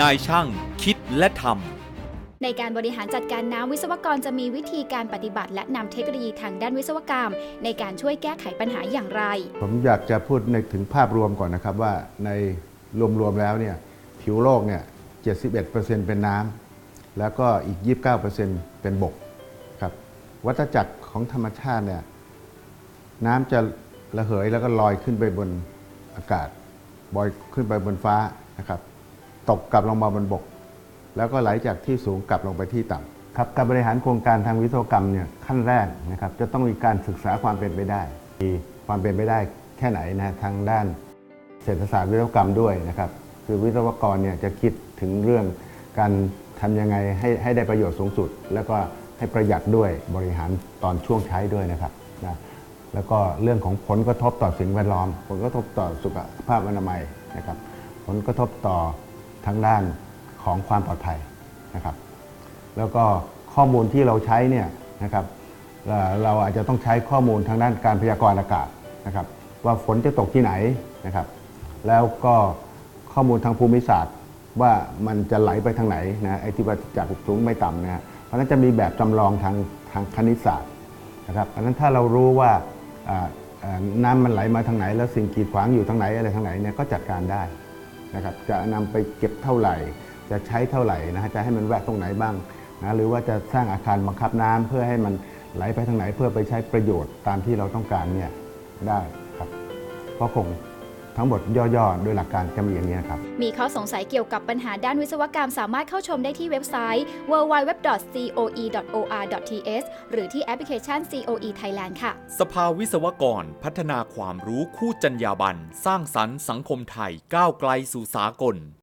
นายช่างคิดและทำ ในการบริหารจัดการน้ำวิศวกรจะมีวิธีการปฏิบัติ และนำเทคโนโลยีทางด้านวิศวกรรม ในการช่วยแก้ไขปัญหาอย่างไร ผมอยากจะพูดในถึงภาพรวมก่อนนะครับว่าในรวมๆแล้วเนี่ยผิวโลกเนี่ย 71%เป็นน้ำแล้วก็อีก 29%เป็นบกครับวัฏจักรของธรรมชาติเนี่ยน้ำจะระเหยแล้วก็ลอยขึ้นไปบนอากาศบอยขึ้นไปบนฟ้านะครับ ตกกลับลงมาบนบก แล้วก็ไหลจากที่สูงกลับลงไปที่ต่ำครับการบริหารโครงการทางวิศวกรรมเนี่ยขั้นแรกนะครับจะต้องมีการศึกษาความเป็นไปได้ มีความเป็นไปได้แค่ไหนนะทางด้านเศรษฐศาสตร์วิศวกรรมด้วยนะครับคือวิศวกรเนี่ยจะคิดถึงเรื่องการทำยังไงให้ให้ได้ประโยชน์สูงสุด แล้วก็ให้ประหยัดด้วยบริหารตอนช่วงใช้ด้วยนะครับนะแล้วก็เรื่องของผลกระทบต่อสิ่งแวดล้อม ผลกระทบต่อสุขภาพอนามัยนะครับ ผลกระทบต่อ ทางด้านของความปลอดภัยนะครับ แล้วก็ข้อมูลที่เราใช้เนี่ยนะครับเราอาจจะต้องใช้ข้อมูลทางด้านการพยากรณ์อากาศนะครับ ว่าฝนจะตกที่ไหนนะครับ แล้วก็ข้อมูลทางภูมิศาสตร์ว่ามันจะไหลไปทางไหนนะไอ้ที่ว่าจากสูงไม่ต่ำนะเพราะฉะนั้นจะมีแบบจำลองทางทางคณิตศาสตร์นะครับเพราะฉะนั้นถ้าเรารู้ว่าอ่าอ่าน้ำมันไหลมาทางไหน แล้วสิ่งกีดขวางอยู่ทางไหนอะไรทางไหนเนี่ยก็จัดการได้ นะครับจะนำไปเก็บเท่าไหร่ จะใช้เท่าไหร่นะฮะจะให้มันแวะตรงไหนบ้างนะหรือว่าจะสร้างอาคารบังคับน้ำเพื่อให้มันไหลไปทางไหนเพื่อไปใช้ประโยชน์ตามที่เราต้องการเนี่ยได้ครับเพราะคง ทั้งหมดย่อๆ โดยหลักการจะมีอย่างนี้นะครับ มีข้อสงสัยเกี่ยวกับปัญหาด้านวิศวกรรมสามารถเข้าชมได้ที่เว็บไซต์ www.coe.or.th หรือที่แอปพลิเคชัน COE Thailand ค่ะ สภาวิศวกร พัฒนาความรู้คู่จัญญาบันสร้างสรรค์สังคมไทยก้าวไกลสู่สากล